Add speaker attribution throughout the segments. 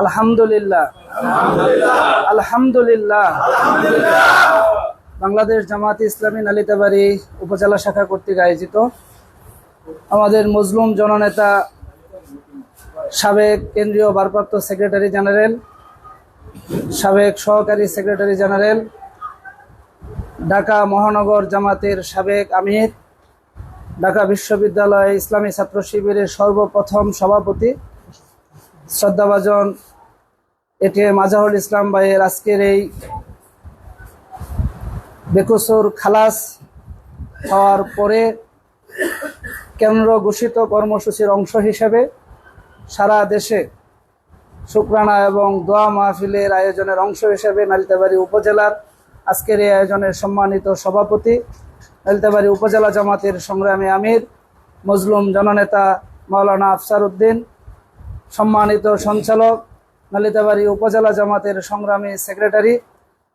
Speaker 1: আলহামদুলিল্লাহ। আলহামদুলিল্লাহ। বাংলাদেশ জামাত ইসলামী নালিতাবাড়ি উপজেলা শাখা কর্তৃক আয়োজিত আমাদের মজলুম জননেতা সাবেক কেন্দ্রীয় ভারপ্রাপ্ত সেক্রেটারি জেনারেল সাবেক সহকারী সেক্রেটারি জেনারেল ঢাকা মহানগর জামাতের সাবেক আমির ঢাকা বিশ্ববিদ্যালয় ইসলামী ছাত্র শিবিরের সর্বপ্রথম সভাপতি শ্রদ্ধাভাজন এটিএম আজহারুল ইসলাম ভাইয়ের আজকের এই বেকসুর খালাস হওয়ার পরে কেন্দ্র ঘোষিত কর্মসূচির অংশ হিসেবে সারা দেশে শুক্রানা এবং দোয়া মাহফিলের আয়োজনের অংশ হিসেবে নালিতাবাড়ি উপজেলার আজকের এই আয়োজনের সম্মানিত সভাপতি, নালিতাবাড়ি উপজেলা জামাতের সংগ্রামী আমির, মজলুম জননেতা মাওলানা আফসার উদ্দিন সম্মানিত সঞ্চালক, নালিতাবাড়ি উপজেলা জামাতের সংগ্রামী সেক্রেটারি,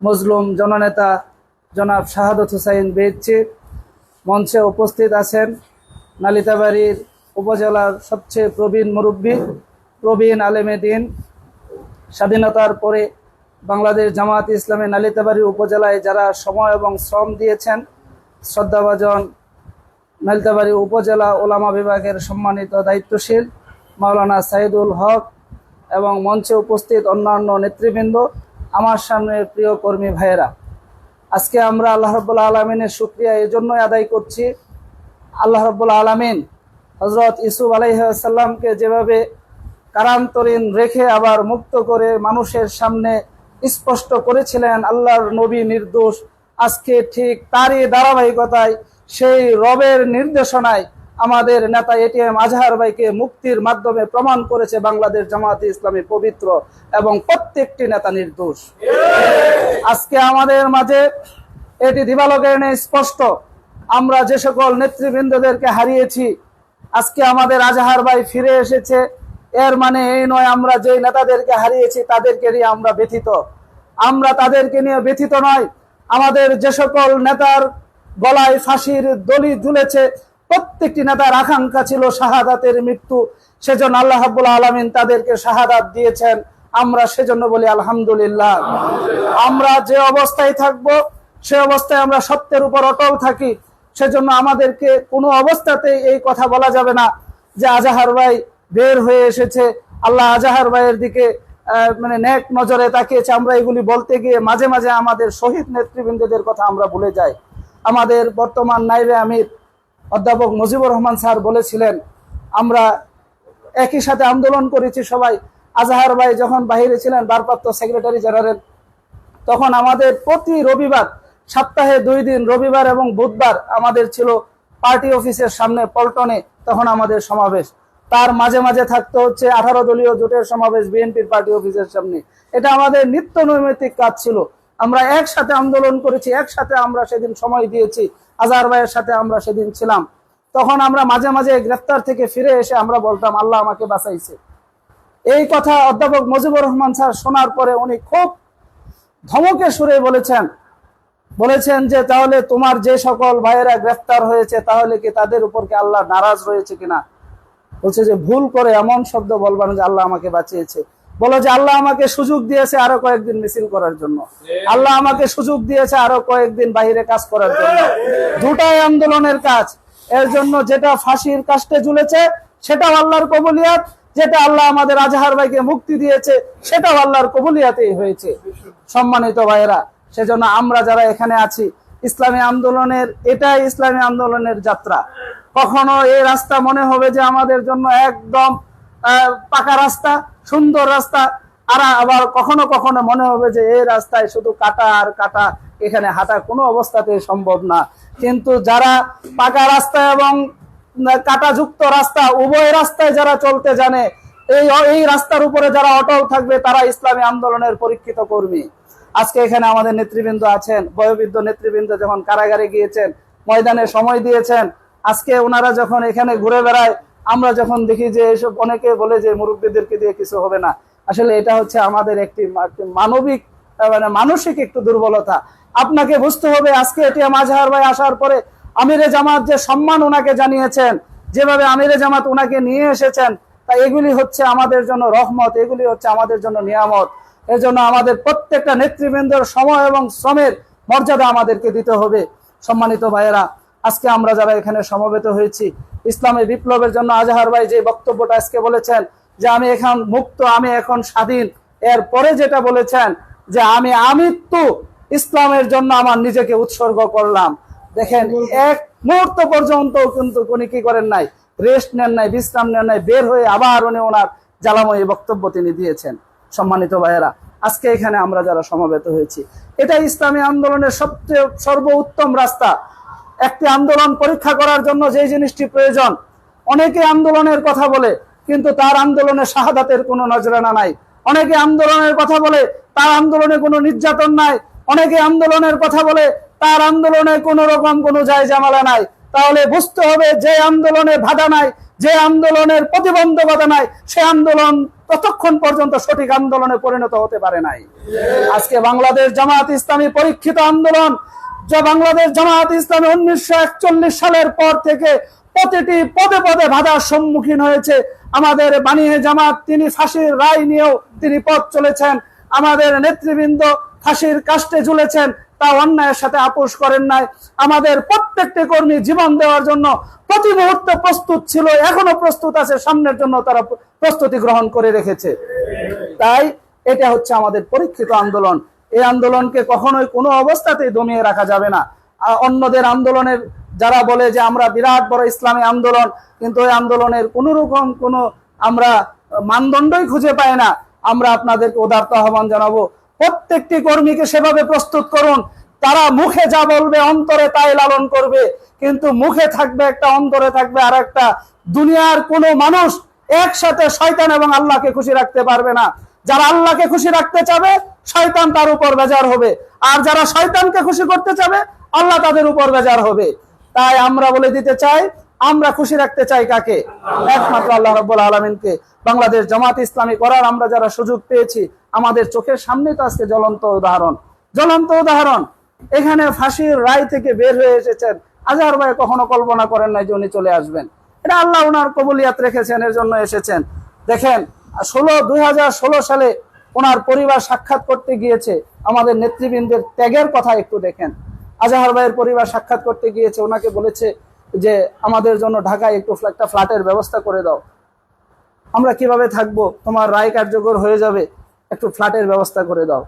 Speaker 1: মজলুম জননেতা জনাব শাহাদত হুসাইন বেদচি মঞ্চে উপস্থিত আছেন নালিতাবাড়ির উপজেলার সবচেয়ে প্রবীণ মুরব্বী, প্রবীণ আলেমে দিন। স্বাধীনতার পরে বাংলাদেশ জামাত ইসলামী নালিতাবাড়ি উপজেলায় যারা সময় এবং শ্রম দিয়েছেন, শ্রদ্ধাভাজন নালিতাবাড়ি উপজেলা ওলামা বিভাগের সম্মানিত দায়িত্বশীল মাওলানা সাইদুল হক এবং মঞ্চে উপস্থিত অন্যান্য নেতৃবৃন্দ, আমার সামনে প্রিয় কর্মী ভাইয়েরা, আজকে আমরা আল্লাহ রব্বুল্লা আলমিনের সুক্রিয়া এই জন্যই আদায় করছি। আল্লাহ রব্বুল্লা আলমিন হজরত ইসুফ আলাইসাল্লামকে যেভাবে কারান্তরীণ রেখে আবার মুক্ত করে মানুষের সামনে স্পষ্ট করেছিলেন আল্লাহর নবী নির্দোষ, আজকে ঠিক তারই ধারাবাহিকতায় সেই রবের নির্দেশনায় আমাদের নেতা এটিএম আজহার ভাইকে মুক্তির মাধ্যমে প্রমাণ করেছে বাংলাদেশ জামাতে ইসলামী পবিত্র এবং প্রত্যেকটি নেতা নির্দোষ। আজকে আমাদের মাঝে এটি দিবালকের স্পষ্ট। আমরা যে সকল নেতৃবৃন্দদেরকে হারিয়েছি, আজকে আমাদের আজহার ভাই ফিরে এসেছে। এর মানে এই নয়, আমরা যে নেতাদেরকে হারিয়েছি তাদেরকে নিয়ে আমরা ব্যথিত। আমরা তাদেরকে নিয়ে ব্যথিত নয়, আমাদের যে সকল নেতার গলায় ফাঁসির দলি ঝুলেছে প্রত্যেকটি নেতার আকাঙ্ক্ষা ছিল শাহাদাতের মৃত্যু। সেজন্য আল্লাহ হাবুল আলমিন তাদেরকে শাহাদাত দিয়েছেন। আমরা সেজন্য বলি আলহামদুলিল্লাহ। আমরা যে অবস্থায় থাকব, সে অবস্থায় আমরা সত্যের উপর অটল থাকি। সেজন্য আমাদেরকে কোনো অবস্থাতেই এই কথা বলা যাবে না যে আজাহার ভাই বের হয়ে এসেছে। আল্লাহ আজাহার ভাইয়ের দিকে মানে নেক নজরে তাকিয়েছে। আমরা এগুলি বলতে গিয়ে মাঝে মাঝে আমাদের শহীদ নেতৃবৃন্দদের কথা আমরা ভুলে যাই। আমাদের বর্তমান নাইবে আমির অধ্যাপক মুজিবুর রহমান স্যার বলেছিলেন, আমরা একই সাথে আন্দোলন করেছি সবাই। আজাহার ভাই যখন বাহিরে ছিলেন, ভারপ্রাপ্ত সেক্রেটারি জেনারেল, তখন আমাদের প্রতি রবিবার, সপ্তাহে দুই দিন, রবিবার এবং বুধবার আমাদের ছিল পার্টি অফিসের সামনে পল্টনে, তখন আমাদের সমাবেশ। তার মাঝে মাঝে থাকতে হচ্ছে আঠারো দলীয় জোটের সমাবেশ বিএনপির পার্টি অফিসের সামনে। এটা আমাদের নিত্য নৈমিত্তিক কাজ ছিল। আমরা একসাথে আন্দোলন করেছি, একসাথে আমরা সেদিন সময় দিয়েছি। আজহার ভাইয়ের সাথে আমরা সেদিন ছিলাম। তখন আমরা মাঝে মাঝে গ্রেফতার থেকে ফিরে এসে আমরা বলতাম, আল্লাহ আমাকে বাঁচাইছে। এই কথা অধ্যাপক মুজিবুর রহমান স্যার শোনার পরে উনি খুব ধমকে সুরে বলেছেন বলেছেন যে, তাহলে তোমার যে সকল ভাইয়েরা গ্রেফতার হয়েছে, তাহলে কি তাদের উপর কি আল্লাহ নারাজ রয়েছে কিনা? বলছে যে, ভুল করে এমন শব্দ বলবা না যে, আল্লাহ আমাকে বাঁচিয়েছে। বলো যে আল্লাহ আমাকে সুযোগ দিয়েছে আরও কয়েকদিন মিছিল করার জন্য। আল্লাহ আমাকে সুযোগ দিয়েছে আরও কয়েকদিন বাইরে কাজ করার জন্য। দুটাই আন্দোলনের কাজ। এর জন্য যেটা ফাঁসির কাস্টে ঝুলেছে, সেটাও আল্লাহর কবুলিয়াত। যেটা আল্লাহ আমাদের আজহার ভাইকে মুক্তি দিয়েছে, সেটাও আল্লাহর কবুলিয়াতেই হয়েছে। সম্মানিত ভাইয়েরা, সেজন্য আমরা যারা এখানে আছি, ইসলামী আন্দোলনের, এটাই ইসলামী আন্দোলনের যাত্রা। কখনো এই রাস্তা মনে হবে যে আমাদের জন্য একদম পাকা রাস্তা। সুন্দর রাস্তা। আর আবার কখনো কখনো মনে হবে যে এই রাস্তায় শুধু কাটা আর কাটা, এখানে হাঁটা কোনো অবস্থাতে সম্ভব না। কিন্তু যারা পাকা রাস্তা এবং কাটাযুক্ত রাস্তা, উভয় রাস্তায় যারা চলতে জানে, এই এই রাস্তার উপরে যারা অটল থাকবে, তারা ইসলামী আন্দোলনের পরীক্ষিত কর্মী। আজকে এখানে আমাদের নেতৃবৃন্দ আছেন, বয়োবৃদ্ধ নেতৃবৃন্দ যখন কারাগারে গিয়েছেন, ময়দানে সময় দিয়েছেন, আজকে ওনারা যখন এখানে ঘুরে বেড়ায় আমরা যখন দেখি যে এসব, অনেকে বলে যে মুরব্বীদেরকে দিয়ে কিছু হবে না। আসলে এটা হচ্ছে আমাদের একটি মানবিক মানে মানসিক একটু দুর্বলতা। আপনাকে বুঝতে হবে, আজকে এটি আজহার ভাই আসার পরে আমিরে জামাত যে সম্মান ওনাকে জানিয়েছেন, যেভাবে আমিরে জামাত ওনাকে নিয়ে এসেছেন, তা এগুলি হচ্ছে আমাদের জন্য রহমত, এগুলি হচ্ছে আমাদের জন্য নিয়ামত। এজন্য আমাদের প্রত্যেকটা নেতৃবৃন্দর সময় এবং শ্রমের মর্যাদা আমাদেরকে দিতে হবে। সম্মানিত ভাইয়েরা, আজকে আমরা যারা এখানে সমবেত হয়েছি ইসলামী বিপ্লবের জন্য আজহার ভাই যে বক্তব্যটা আজকে বলেছেন যে আমি এখন মুক্ত, আমি এখন স্বাধীন, এর পরে যেটা বলেছেন যে আমি আমৃত্যু, ইসলামের জন্য আমার নিজেকে উৎসর্গ করলাম। দেখেন, এক মুহূর্ত পর্যন্ত কিন্তু উনি কি করেন নাই, রেস্ট নেন নাই, বিশ্রাম নেন নাই, বের হয়ে আবার উনি ওনার জ্বালাময়ী বক্তব্য তিনি দিয়েছেন। সম্মানিত ভাইয়েরা, আজকে এখানে আমরা যারা সমবেত হয়েছি, এটা ইসলামী আন্দোলনের সবচেয়ে সর্বোত্তম রাস্তা। একটি আন্দোলন পরীক্ষা করার জন্য যে জিনিসটি প্রয়োজন, অনেকে আন্দোলনের কথা বলে, কিন্তু তার আন্দোলনে শাহাদাতের কোনো নজরানা নাই। অনেকে আন্দোলনের কথা বলে, তার আন্দোলনে কোনো নির্যাতন নাই। অনেকে আন্দোলনের কথা বলে, তার আন্দোলনে কোনো রকম কোনো যায় জামালা নাই। তাহলে বুঝতে হবে যে আন্দোলনে বাধা নাই, যে আন্দোলনের প্রতিবন্ধকতা নাই, সে আন্দোলন ততক্ষণ পর্যন্ত সঠিক আন্দোলনে পরিণত হতে পারে নাই। আজকে বাংলাদেশ জামাত ইসলামী পরীক্ষিত আন্দোলন যা বাংলাদেশ জামাত ইসলামী উনিশশো একচল্লিশ সালের পর থেকে প্রতিটি পদে পদে বাধার সম্মুখীন হয়েছে। আমাদের বানিয়ে জামাত, তিনি ফাঁসির রায় নিয়েও তিনি পথ চলেছেন। আমাদের নেতৃবৃন্দ ফাঁসির কাষ্টে ঝুলেছেন, তা অন্যায়ের সাথে আপোষ করেন নাই। আমাদের প্রত্যেকটি কর্মী জীবন দেওয়ার জন্য প্রতি মুহূর্তে প্রস্তুত ছিল, এখনও প্রস্তুত আছে, সামনের জন্য তারা প্রস্তুতি গ্রহণ করে রেখেছে। তাই এটা হচ্ছে আমাদের পরীক্ষিত আন্দোলন। এই আন্দোলনকে কখনোই কোনো অবস্থাতেই দমিয়ে রাখা যাবে না। অন্যদের আন্দোলনের, যারা বলে যে আমরা বিরাট বড় ইসলামী আন্দোলন, কিন্তু ওই আন্দোলনের কোন রকম কোনো আমরা মানদণ্ডই খুঁজে পাই না। আমরা আপনাদেরকে উদার্ত আহ্বান জানাব, প্রত্যেকটি কর্মীকে সেভাবে প্রস্তুত করুন। তারা মুখে যা বলবে অন্তরে তাই লালন করবে, কিন্তু মুখে থাকবে একটা, অন্তরে থাকবে আর একটা দুনিয়ার কোনো মানুষ একসাথে শয়তান এবং আল্লাহকে খুশি রাখতে পারবে না। যারা আল্লাহকে খুশি রাখতে চাবে শয়তান তার উপর বেজার হবে। আর যারা শয়তানকে খুশি করতে চাবে, আল্লাহ তাদের উপর বেজার হবে। তাই আমরা বলে দিতে চাই, আমরা খুশি রাখতে চাই কাকে? একমাত্র আল্লাহ রব্বুল আলমিনকে। বাংলাদেশ জামাত ইসলামী করার আমরা যারা সুযোগ পেয়েছি, আমাদের চোখের সামনে তো আজকে জ্বলন্ত উদাহরণ। জ্বলন্ত উদাহরণ। এখানে ফাঁসির রায় থেকে বের হয়ে এসেছেন। আজহার ভাই কখনো কল্পনা করেন নাই যে উনি চলে আসবেন। এটা আল্লাহ ওনার কবুলিয়াত রেখেছেন, এর জন্য এসেছেন। দেখেন, ষোলো, দুই সালে ওনার পরিবার সাক্ষাৎ করতে গিয়েছে। আমাদের নেতৃবৃন্দের ত্যাগের কথা একটু দেখেন। আজহার ভাইয়ের পরিবার সাক্ষাৎ করতে গিয়েছে, ওনাকে বলেছে যে, আমাদের জন্য ঢাকায় একটু একটা ফ্ল্যাটের ব্যবস্থা করে দাও। আমরা কীভাবে থাকব? তোমার রায় কার্যকর হয়ে যাবে। একটু ফ্ল্যাটের ব্যবস্থা করে দাও।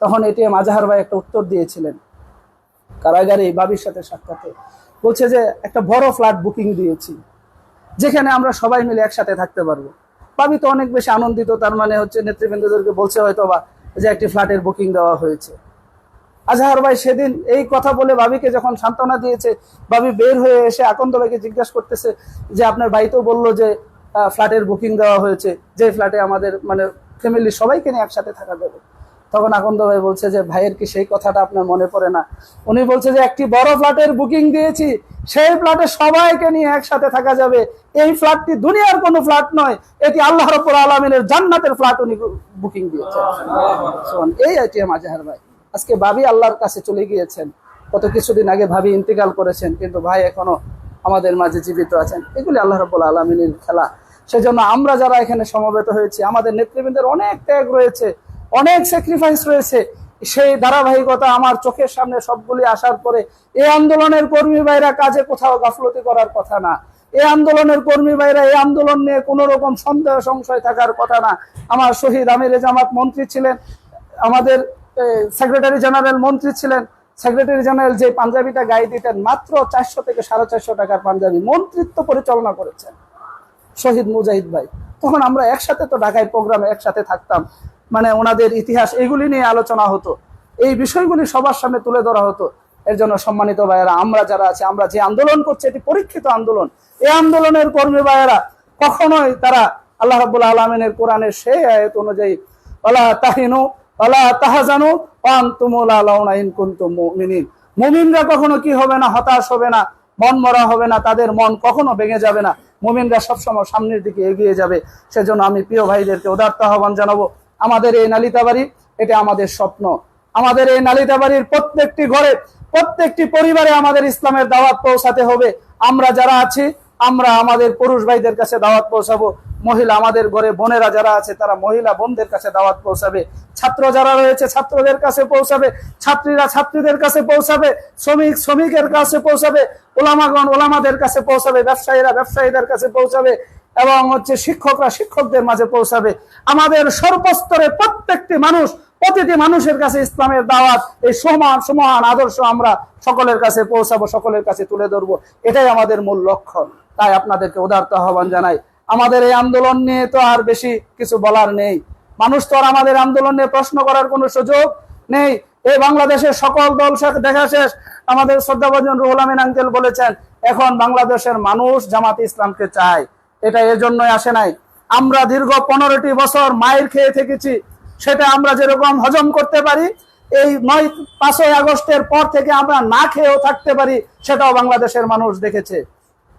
Speaker 1: তখন এটিএম আজহার ভাই একটা উত্তর দিয়েছিলেন। কারাগারে বাবির সাথে সাক্ষাতে। বলছে যে, একটা বড় ফ্ল্যাট বুকিং দিয়েছি। যেখানে আমরা সবাই মিলে একসাথে থাকতে পারব। বাবি তো অনেক বেশি আনন্দিত, তার মানে হচ্ছে নেতৃবৃন্দদেরকে বলছে হয়তো বা যে একটি ফ্ল্যাটের বুকিং দেওয়া হয়েছে। আজহার ভাই সেদিন এই কথা বলে ভাবিকে যখন সান্ত্বনা দিয়েছে, ভাবি বের হয়ে এসে আকন্দ ভাইকে জিজ্ঞাসা করতেছে যে আপনার ভাই তো বলল যে ফ্ল্যাটের বুকিং দেওয়া হয়েছে, যে ফ্ল্যাটে আমাদের মানে ফ্যামিলির সবাইকে নিয়ে একসাথে থাকা যাবে। তখন আকন্দ ভাই বলছে যে, ভাইয়ের কি সেই কথাটা আপনার মনে পড়ে না? উনি বলছে যে, একটি বড় ফ্ল্যাটের বুকিং দিয়েছি। সেই ফ্ল্যাটে সবাইকে নিয়ে একসাথে থাকা যাবে। এই ফ্ল্যাটটি দুনিয়ার কোনো ফ্ল্যাট নয়। এটি আল্লাহ রব্বুল আলমিনের জান্নাতের ফ্ল্যাট উনি বুকিং দিয়েছেন। এই এটিএম আজহার ভাই। আজকে ভাবি আল্লাহর কাছে চলে গিয়েছেন। কত কিছুদিন আগে ভাবি ইন্তেকাল করেছেন, কিন্তু ভাই এখনও আমাদের মাঝে জীবিত আছেন। এগুলি আল্লাহ রব্বুল আলমিনের খেলা। সেজন্য আমরা যারা এখানে সমবেত হয়েছি, আমাদের নেতৃবৃন্দের অনেক ত্যাগ রয়েছে। অনেক স্যাক্রিফাইস রয়েছে। সেই ধারাবাহিকতা আমার চোখের সামনে সবগুলি আসার পরে এই আন্দোলনের কর্মী ভাইরা কাজে কোথাও গাফলতি করার কথা না। এই আন্দোলনের কর্মী ভাইরা এই আন্দোলন নিয়ে কোনো রকম সন্দেহ সংশয় থাকার কথা না। আমার শহীদ আমির জামাত মন্ত্রী ছিলেন, আমাদের সেক্রেটারি জেনারেল মন্ত্রী ছিলেন। সেক্রেটারি জেনারেল যে পাঞ্জাবিটা গায়ে দিতেন, মাত্র চারশো থেকে সাড়ে চারশো টাকার পাঞ্জাবি মন্ত্রিত্ব পরিচালনা করেছেন শহীদ মুজাহিদ ভাই। তখন আমরা একসাথে তো ঢাকায় প্রোগ্রামে একসাথে থাকতাম। মানে ওনাদের ইতিহাস এগুলি নিয়ে আলোচনা হতো। এই বিষয়গুলি সবার সামনে তুলে ধরা হতো। এর জন্য সম্মানিত ভাইয়েরা, আমরা যারা আছি, আমরা যে আন্দোলন করছি, এটি পরীক্ষিত আন্দোলন। এই আন্দোলনের কর্মী ভাইয়েরা, কখনোই তারা আল্লাহ রাবুল আলমিনের কোরআনের সেই আয়ত অনুযায়ী আল্লাহ তাহিনু আল্লাহ তাহাজানু পান তুমুল আলাউনাইন কুন্তুম মুমিনিন। মুমিনরা কখনো কি হবে না, হতাশ হবে না, মন মরা হবে না, তাদের মন কখনো ভেঙে যাবে না। মুমিনরা সবসময় সামনের দিকে এগিয়ে যাবে। সেজন্য আমি প্রিয় ভাইদেরকে উদার্ত আহ্বান জানাব আমাদের এই নালিতাবাড়ি, এটা আমাদের স্বপ্ন। আমাদের এই নালিতাবাড়ির প্রত্যেকটি ঘরে, প্রত্যেকটি পরিবারে আমাদের ইসলামের দাওয়াত পৌঁছাতে হবে। আমরা যারা আছি, আমরা আমাদের পুরুষ ভাইদের কাছে দাওয়াত পৌঁছাবো। মহিলা আমাদের ঘরে, বোনেরা যারা আছে, তারা মহিলা বোনদের কাছে দাওয়াত পৌঁছাবে। ছাত্র যারা রয়েছে, ছাত্রদের কাছে পৌঁছাবে। ছাত্রীরা ছাত্রীদের কাছে পৌঁছাবে। শ্রমিক, শ্রমিকের কাছে পৌঁছাবে। ওলামাগণ ওলামাদের কাছে পৌঁছাবে। ব্যবসায়ীরা ব্যবসায়ীদের কাছে পৌঁছাবে। এবং হচ্ছে শিক্ষকরা শিক্ষকদের মাঝে পৌঁছাবে। আমাদের সর্বস্তরে প্রত্যেকটি মানুষ, প্রতিটি মানুষের কাছে ইসলামের দাওয়াত, এই সমান সমান আদর্শ আমরা সকলের কাছে পৌঁছাবো, সকলের কাছে তুলে ধরবো। এটাই আমাদের মূল লক্ষ্য। তাই আপনাদেরকে উদারত আহ্বান জানাই। আমাদের এই আন্দোলন নিয়ে তো আর বেশি কিছু বলার নেই। মানুষ তো আর আমাদের আন্দোলন নিয়ে প্রশ্ন করার কোনো সুযোগ নেই। এই বাংলাদেশের সকল দল দেখা শেষ। আমাদের শ্রদ্ধাভাজন রুহুল আমিন আঙ্কেল বলেছেন, এখন বাংলাদেশের মানুষ জামাত ইসলামকে চায়। এটা এর জন্যই আসে নাই। আমরা দীর্ঘ পনেরোটি বছর মায়ের খেয়ে থেকেছি, সেটা আমরা যেরকম হজম করতে পারি, এই নয়, পাঁচই আগস্টের পর থেকে আমরা না খেয়েও থাকতে পারি, সেটাও বাংলাদেশের মানুষ দেখেছে।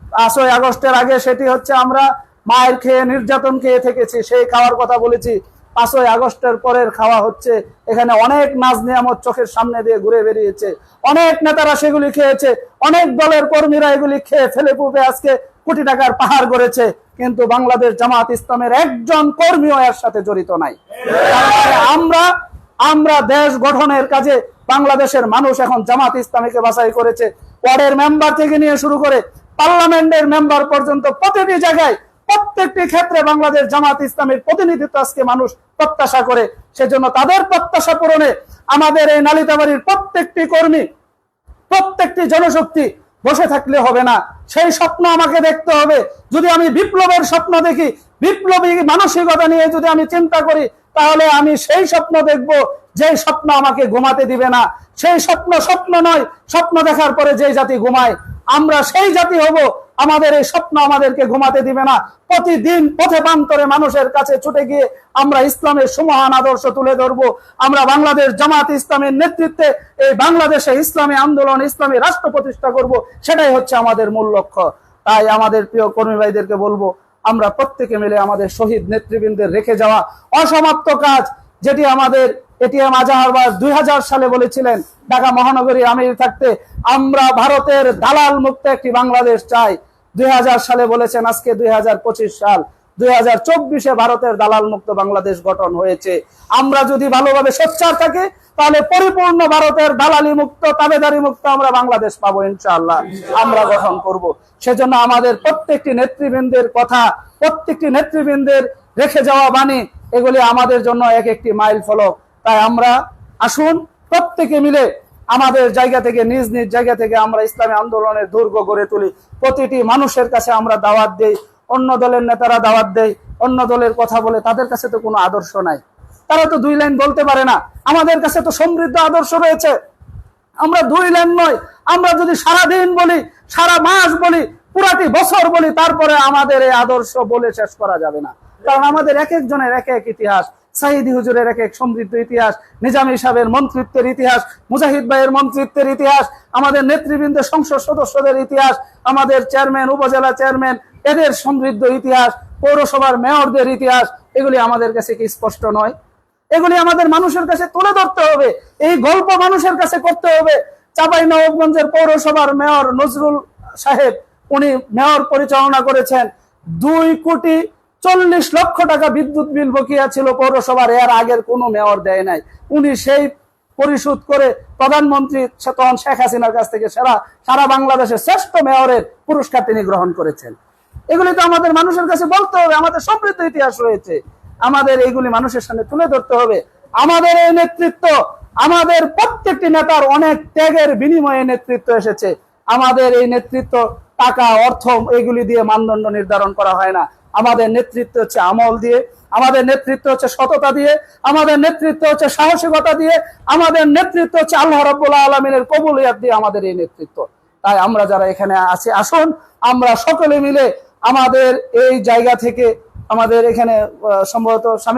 Speaker 1: পাঁচই আগস্টের আগে সেটি হচ্ছে আমরা মায়ের খেয়ে নির্যাতন খেয়ে থেকেছি, সেই খাওয়ার কথা বলেছি। পাঁচই আগস্টের পরের খাওয়া হচ্ছে, এখানে অনেক নাজ নিয়ামত চোখের সামনে দিয়ে ঘুরে বেরিয়েছে। অনেক নেতারা সেগুলি খেয়েছে, অনেক দলের কর্মীরা এগুলি খেয়ে ফেলে পুপে আজকে কোটি টাকার পাহাড় গড়েছে, কিন্তু বাংলাদেশ জামাত ইসলামের একজন কর্মীও এর সাথে জড়িত নাই। আমরা আমরা দেশ গঠনের কাজে বাংলাদেশের মানুষ এখন জামাত ইসলামীকে বাছাই করেছে। ওয়ার্ডের মেম্বার থেকে নিয়ে শুরু করে পার্লামেন্টের মেম্বার পর্যন্ত প্রতিটি জায়গায়, প্রত্যেকটি ক্ষেত্রে বাংলাদেশ জামাত ইসলামের প্রতিনিধিত্ব আজকে মানুষ প্রত্যাশা করে। সেজন্য তাদের প্রত্যাশা পূরণে আমাদের এই নালিতাবাড়ির প্রত্যেকটি কর্মী, প্রত্যেকটি জনশক্তি বসে থাকলে হবে না। সেই স্বপ্ন আমাকে দেখতে হবে। যদি আমি বিপ্লবের স্বপ্ন দেখি, বিপ্লবী মানসিকতা নিয়ে যদি আমি চিন্তা করি, তাহলে আমি সেই স্বপ্ন দেখব যে স্বপ্ন আমাকে ঘুমাতে দিবে না। সেই স্বপ্ন স্বপ্ন নয়, স্বপ্ন দেখার পরে যে জাতি ঘুমায়, আমরা সেই জাতি হব আমাদের এই স্বপ্ন আমাদেরকে ঘুমাতে দিবে না। প্রতিদিন পথে প্রান্তরে মানুষের কাছে ছুটে গিয়ে আমরা ইসলামের সুমহান আদর্শ তুলে ধরবো। আমরা বাংলাদেশ জামাত ইসলামের নেতৃত্বে এই বাংলাদেশে ইসলামী আন্দোলন, ইসলামী রাষ্ট্র প্রতিষ্ঠা করব। সেটাই হচ্ছে আমাদের মূল লক্ষ্য। তাই আমাদের প্রিয় কর্মী ভাইদেরকে বলব, আমরা প্রত্যেকে মিলে আমাদের শহীদ নেতৃবৃন্দের রেখে যাওয়া অসমাপ্ত কাজ, যেটি আমাদের এটিএম আজাহারবাজ দুই হাজার সালে বলেছিলেন, ঢাকা মহানগরী আমির থাকতে আমরা ভারতের দালাল মুক্ত একটি বাংলাদেশ চাই। দুই সালে বলেছেন, আজকে দুই সাল, দুই ভারতের দালাল মুক্ত বাংলাদেশ গঠন হয়েছে। আমরা যদি ভালোভাবে সোচ্চার থাকি, তাহলে পরিপূর্ণ ভারতের দালালি মুক্ত তাবেদারি মুক্ত আমরা বাংলাদেশ পাবো, ইনশাআল্লাহ। আমরা গঠন করব। সেজন্য আমাদের প্রত্যেকটি নেতৃবৃন্দের কথা, প্রত্যেকটি নেতৃবৃন্দের রেখে যাওয়া বাণী, এগুলি আমাদের জন্য এক একটি মাইল ফলক তাই আমরা আসুন, প্রত্যেকে মিলে আমাদের জায়গা থেকে, নিজ নিজ জায়গা থেকে আমরা ইসলামী আন্দোলনের দুর্গ গড়ে তুলি। প্রতিটি মানুষের কাছে আমরা দাওয়াত দেই, অন্য দলের নেতারা দাওয়াত দেয়, অন্য দলের কথা বলে, তাদের কাছে তো কোনো আদর্শ নাই। তারা তো দুই লাইন বলতে পারে না। আমাদের কাছে তো সমৃদ্ধ আদর্শ রয়েছে। আমরা দুই লাইন নয়, আমরা যদি সারা দিন বলি, সারা মাস বলি, পুরাটি বছর বলি, তারপরে আমাদের এই আদর্শ বলে শেষ করা যাবে না। কারণ আমাদের এক একজনের এক এক ইতিহাস। সাহিদি হুজুরের এক এক সমৃদ্ধ ইতিহাস, নিজামী সাহেবের মন্ত্রিত্বের ইতিহাস, মুজাহিদ ভাইয়ের মন্ত্রিত্বের ইতিহাস, আমাদের নেতৃবৃন্দের সংসদ সদস্যদের ইতিহাস, আমাদের চেয়ারম্যান, উপজেলা চেয়ারম্যান, এদের সমৃদ্ধ ইতিহাস, পৌরসভার মেয়রদের ইতিহাস, এগুলি আমাদের কাছে কি স্পষ্ট নয়? এগুলি আমাদের মানুষের কাছে তুলে ধরতে হবে, এই গল্প মানুষের কাছে করতে হবে। চাপাই নবাবগঞ্জের পৌরসভার মেয়র নজরুল সাহেব, উনি মেয়র পরিচালনা করেছেন দুই কোটি চল্লিশ লক্ষ টাকা বিদ্যুৎ বিল বকিয়া ছিল পৌরসভার, এর আগের কোনো মেয়র দেয় নাই। উনি সেই পরিশোধ করে প্রধানমন্ত্রী তখন শেখ হাসিনার কাছ থেকে সারা সারা বাংলাদেশের শ্রেষ্ঠ মেয়রের পুরস্কার তিনি গ্রহণ করেছেন। এগুলি তো আমাদের মানুষের কাছে বলতে হবে, আমাদের সমৃদ্ধ ইতিহাস রয়েছে। আমাদের এইগুলি মানুষের সামনে তুলে ধরতে হবে। আমাদের এই নেতৃত্ব, আমাদের প্রত্যেকটি নেতার অনেক ত্যাগের বিনিময়ে নেতৃত্ব এসেছে। আমাদের এই নেতৃত্ব টাকা, অর্থ এগুলি দিয়ে মানদণ্ড নির্ধারণ করা হয় না। আমাদের নেতৃত্ব হচ্ছে আমল দিয়ে, আমাদের নেতৃত্ব হচ্ছে সততা দিয়ে, আমাদের নেতৃত্ব হচ্ছে সাহসিকতা দিয়ে, আমাদের নেতৃত্ব হচ্ছে আল্লাহ রব্বুল্লাহ আলমিনের কবুলিয়াত দিয়ে আমাদের এই নেতৃত্ব। তাই আমরা যারা এখানে আছি, আসুন, আমরা সকলে মিলে আমাদের এই জায়গা থেকে আমাদের এখানে সম্ভবত